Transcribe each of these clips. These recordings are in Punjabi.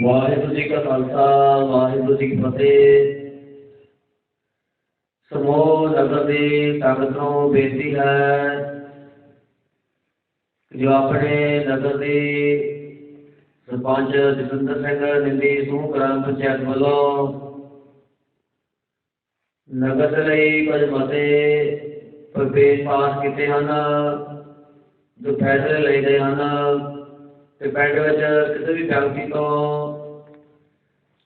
ਵਾਹਿਗੁਰੂ ਜੀ ਕਾ ਖਾਲਸਾ, ਵਾਹਿਗੁਰੂ ਜੀ ਕੀ ਫਤਿਹ। ਸਮੂਹ ਨਗਰ ਦੀ ਸੰਗਤ ਨੂੰ ਬੇਨਤੀ ਹੈ ਜੋ ਆਪਣੇ ਨਗਰ ਦੇ ਸਰਪੰਚ ਜਸਵਿੰਦਰ ਸਿੰਘ ਨਿੰਦੀ ਸਮੂਹ ਗ੍ਰਾਮ ਪੰਚਾਇਤ ਵੱਲੋਂ ਨਗਰ ਦੇ ਲਈ ਕੁਝ ਮਤੇ ਪ੍ਰਵੇਸ਼ ਪਾਸ ਕੀਤੇ ਹਨ, ਜੋ ਫੈਸਲੇ ਲਏ ਗਏ ਹਨ। ਤੇ ਪਿੰਡ ਵਿੱਚ ਕਿਸੇ ਵੀ ਵਿਅਕਤੀ ਤੋਂ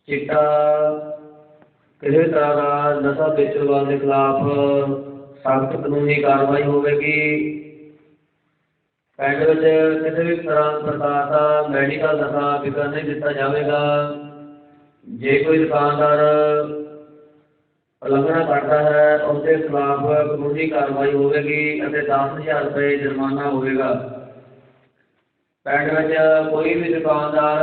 ਚਿੱਟਾ, ਕਿਸੇ ਵੀ ਤਰ੍ਹਾਂ ਦਾ ਨਸ਼ਾ ਵੇਚਣ ਵਾਲੇ ਦੇ ਖਿਲਾਫ ਸਖਤ ਕਾਨੂੰਨੀ ਕਾਰਵਾਈ ਹੋਵੇਗੀ। ਪਿੰਡ ਵਿੱਚ ਕਿਸੇ ਵੀ ਤਰ੍ਹਾਂ ਪ੍ਰਕਾਰ ਦਾ ਮੈਡੀਕਲ ਨਸ਼ਾ ਵਿਕਣ ਨਹੀਂ ਦਿੱਤਾ ਜਾਵੇਗਾ। ਜੇ ਕੋਈ ਦੁਕਾਨਦਾਰ ਉਲੰਘਣਾ ਕਰਦਾ ਹੈ ਉਸ ਦੇ ਖਿਲਾਫ ਕਾਨੂੰਨੀ ਕਾਰਵਾਈ ਹੋਵੇਗੀ ਅਤੇ ਦਸ ਹਜ਼ਾਰ ਰੁਪਏ ਜੁਰਮਾਨਾ ਹੋਵੇਗਾ। ਪਿੰਡ ਵਿੱਚ ਕੋਈ ਵੀ ਦੁਕਾਨਦਾਰ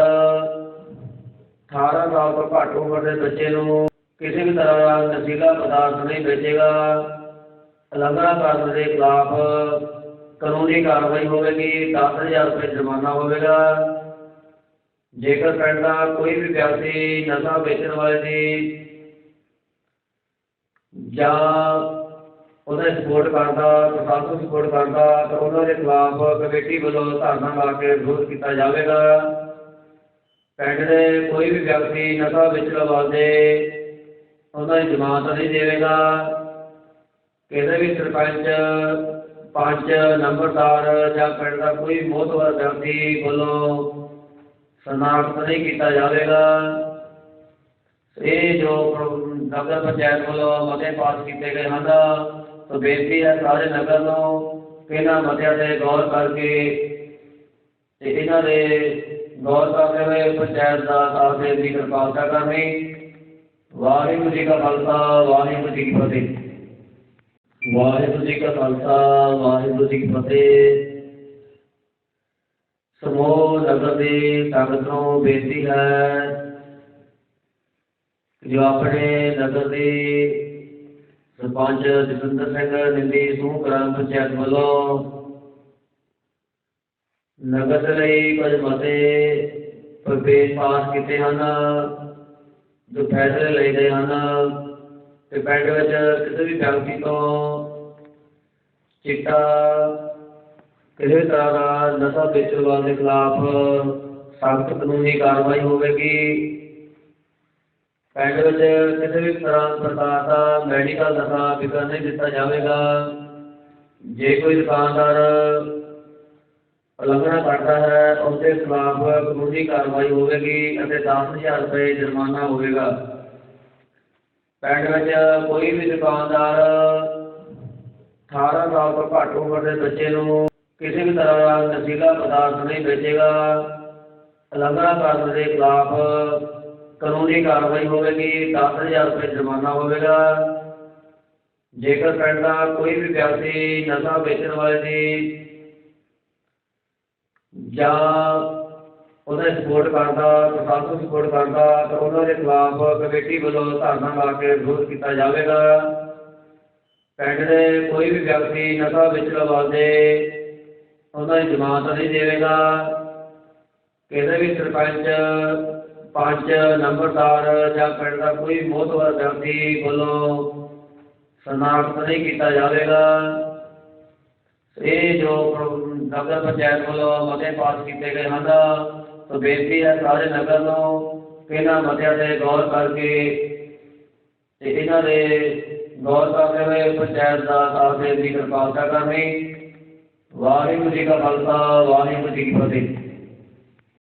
18 ਸਾਲ ਤੋਂ ਘੱਟ ਉਮਰ ਦੇ ਬੱਚੇ ਨੂੰ ਕਿਸੇ ਵੀ ਤਰ੍ਹਾਂ ਦਾ ਨਸ਼ੀਲਾ ਪਦਾਰਥ ਨਹੀਂ ਵੇਚੇਗਾ। ਉਲੰਘਣਾ ਕਰਨ ਦੇ ਖਿਲਾਫ ਕਾਨੂੰਨੀ ਕਾਰਵਾਈ ਹੋਵੇਗੀ, ਦਸ ਹਜ਼ਾਰ ਰੁਪਏ ਜੁਰਮਾਨਾ ਹੋਵੇਗਾ। ਜੇਕਰ ਪਿੰਡ ਦਾ ਕੋਈ ਵੀ ਵਿਅਕਤੀ ਨਸ਼ਾ ਵੇਚਣ ਵਾਲੇ ਦੀ ਜਾਂ ਉਹਦਾ ਸਪੋਰਟ ਕਰਦਾ ਪ੍ਰਸ਼ਾਸਨ ਸਪੋਰਟ ਕਰਦਾ ਤਾਂ ਉਹਨਾਂ ਦੇ ਖਿਲਾਫ ਕਮੇਟੀ ਵੱਲੋਂ ਧਰਨਾ ਲਾ ਕੇ ਵਿਰੋਧ ਕੀਤਾ ਜਾਵੇਗਾ। ਪਿੰਡ ਦੇ ਕੋਈ ਵੀ ਵਿਅਕਤੀ ਨਸ਼ਾ ਵੇਚਣ ਵਾਲੇ ਉਹਨਾਂ ਦੀ ਜ਼ਮਾਨਤ ਨਹੀਂ ਦੇਵੇਗਾ। ਕਿਸੇ ਵੀ ਸਰਪੰਚ, ਪੰਚ, ਨੰਬਰਦਾਰ ਜਾਂ ਪਿੰਡ ਦਾ ਕੋਈ ਮੋਹਤਵਰ ਵਿਅਕਤੀ ਵੱਲੋਂ ਸਨਾਖਤ ਨਹੀਂ ਕੀਤਾ ਜਾਵੇਗਾ। ਇਹ ਜੋ ਨਗਰ ਪੰਚਾਇਤ ਵੱਲੋਂ ਮਤੇ ਪਾਸ ਕੀਤੇ ਗਏ ਹਨ ਤਾਂ ਬੇਨਤੀ ਹੈ ਸਾਰੇ ਨਗਰ ਨੂੰ ਕਿ ਇਹਨਾਂ ਮਤਿਆਂ ਤੇ ਗੌਰ ਕਰਕੇ ਤੇ ਇਹਨਾਂ ਦੇ ਗੌਰ ਕਰਦੇ ਹੋਏ ਪੰਚਾਇਤ ਦਾ ਸਾਥ ਦੇਣ ਦੀ ਕਿਰਪਾਲਤਾ ਕਰਨੀ। ਵਾਹਿਗੁਰੂ ਜੀ ਕਾ ਖਾਲਸਾ, ਵਾਹਿਗੁਰੂ ਜੀ ਕੀ ਫਤਿਹ। ਵਾਹਿਗੁਰੂ ਜੀ ਕਾ ਖਾਲਸਾ, ਵਾਹਿਗੁਰੂ ਜੀ ਕੀ ਫਤਿਹ। ਸਮੂਹ ਨਗਰ ਦੀ ਸੰਗਤ ਨੂੰ ਬੇਨਤੀ ਹੈ ਜੋ ਆਪਣੇ ਨਗਰ ਦੇ ਸਰਪੰਚ ਜਸਵਿੰਦਰ ਸਿੰਘ ਨਿੰਦੀ ਸਮੂਹ ਗ੍ਰਾਮ ਪੰਚਾਇਤ ਵੱਲੋਂ ਨਗਰ ਲਈ ਕੁਝ ਮਤੇ ਪ੍ਰਵੇਸ਼ ਪਾਸ ਕੀਤੇ ਹਨ, ਜੋ ਫੈਸਲੇ ਲਏ ਗਏ ਹਨ ਤੇ ਪਿੰਡ ਵਿੱਚ ਕਿਸੇ ਵੀ ਵਿਅਕਤੀ ਤੋਂ ਚਿੱਟਾ ਕਿਸੇ ਤਰ੍ਹਾਂ ਦਾ ਨਸ਼ਾ ਵੇਚਣ ਵਾਲੇ ਦੇ ਖਿਲਾਫ ਸਖਤ ਕਾਨੂੰਨੀ ਕਾਰਵਾਈ ਹੋਵੇਗੀ। ਪਿੰਡ ਵਿੱਚ ਕਿਸੇ ਵੀ ਤਰ੍ਹਾਂ ਪ੍ਰਕਾਰ ਦਾ ਮੈਡੀਕਲ ਨਸ਼ਾ ਵਿਕਣ ਨਹੀਂ ਦਿੱਤਾ ਜਾਵੇਗਾ। ਜੇ ਕੋਈ ਦੁਕਾਨਦਾਰ ਉਲੰਘਣਾ ਕਰਦਾ ਹੈ ਉਸ ਦੇ ਖਿਲਾਫ ਕਾਨੂੰਨੀ ਕਾਰਵਾਈ ਹੋਵੇਗੀ ਅਤੇ ਦਸ ਹਜ਼ਾਰ ਰੁਪਏ ਜੁਰਮਾਨਾ ਹੋਵੇਗਾ। ਪਿੰਡ ਵਿੱਚ ਕੋਈ ਵੀ ਦੁਕਾਨਦਾਰ 18 ਸਾਲ ਤੋਂ ਘੱਟ ਉਮਰ ਦੇ ਬੱਚੇ ਨੂੰ ਕਿਸੇ ਵੀ ਤਰ੍ਹਾਂ ਦਾ ਨਸ਼ੀਲਾ ਪਦਾਰਥ ਨਹੀਂ ਵੇਚੇਗਾ। ਉਲੰਘਣਾ ਕਰਨ ਦੇ ਖਿਲਾਫ ਕਾਨੂੰਨੀ ਕਾਰਵਾਈ ਹੋਵੇਗੀ, ਦਸ ਹਜ਼ਾਰ ਰੁਪਏ ਜੁਰਮਾਨਾ ਹੋਵੇਗਾ। ਜੇਕਰ ਪਿੰਡ ਦਾ ਕੋਈ ਵੀ ਵਿਅਕਤੀ ਨਸ਼ਾ ਵੇਚਣ ਵਾਲੇ ਦੀ ਜਾਂ ਉਹਦਾ ਸਪੋਰਟ ਕਰਦਾ, ਪ੍ਰਸ਼ਾਸਨ ਸਪੋਰਟ ਕਰਦਾ, ਤਾਂ ਉਹਨਾਂ ਦੇ ਖਿਲਾਫ ਕਮੇਟੀ ਵੱਲੋਂ ਧਰਨਾ ਲਾ ਕੇ ਵਿਰੋਧ ਕੀਤਾ ਜਾਵੇਗਾ। ਪਿੰਡ ਦੇ ਕੋਈ ਵੀ ਵਿਅਕਤੀ ਨਸ਼ਾ ਵੇਚਣ ਵਾਲੇ ਉਹਨਾਂ ਦੀ ਜ਼ਮਾਨਤ ਨਹੀਂ ਦੇਵੇਗਾ। ਕਿਸੇ ਵੀ ਸਰਪੰਚ ਪੰਚ ਨੰਬਰਦਾਰ ਜਾਂ ਪਿੰਡ ਦਾ ਕੋਈ ਮੋਹਤਵਰ ਵਿਅਕਤੀ ਵੱਲੋਂ ਸਨਾਖਤ ਨਹੀਂ ਕੀਤਾ ਜਾਵੇਗਾ। ਇਹ ਜੋ ਨਗਰ ਪੰਚਾਇਤ ਵੱਲੋਂ ਮਤੇ ਪਾਸ ਕੀਤੇ ਗਏ ਹਨ, ਤਾਂ ਬੇਨਤੀ ਹੈ ਸਾਰੇ ਨਗਰ ਨੂੰ ਕਿ ਇਹਨਾਂ ਮਤਿਆਂ ਤੇ ਗੌਰ ਕਰਕੇ ਤੇ ਇਹਨਾਂ ਦੇ ਗੌਰ ਕਰਦੇ ਹੋਏ ਪੰਚਾਇਤ ਦਾ ਸਾਥ ਦੇਣ ਦੀ ਕਿਰਪਾਲਤਾ ਕਰਨੀ। ਵਾਹਿਗੁਰੂ ਜੀ ਕਾ ਖਾਲਸਾ, ਵਾਹਿਗੁਰੂ ਜੀ ਕੀ ਫਤਿਹ।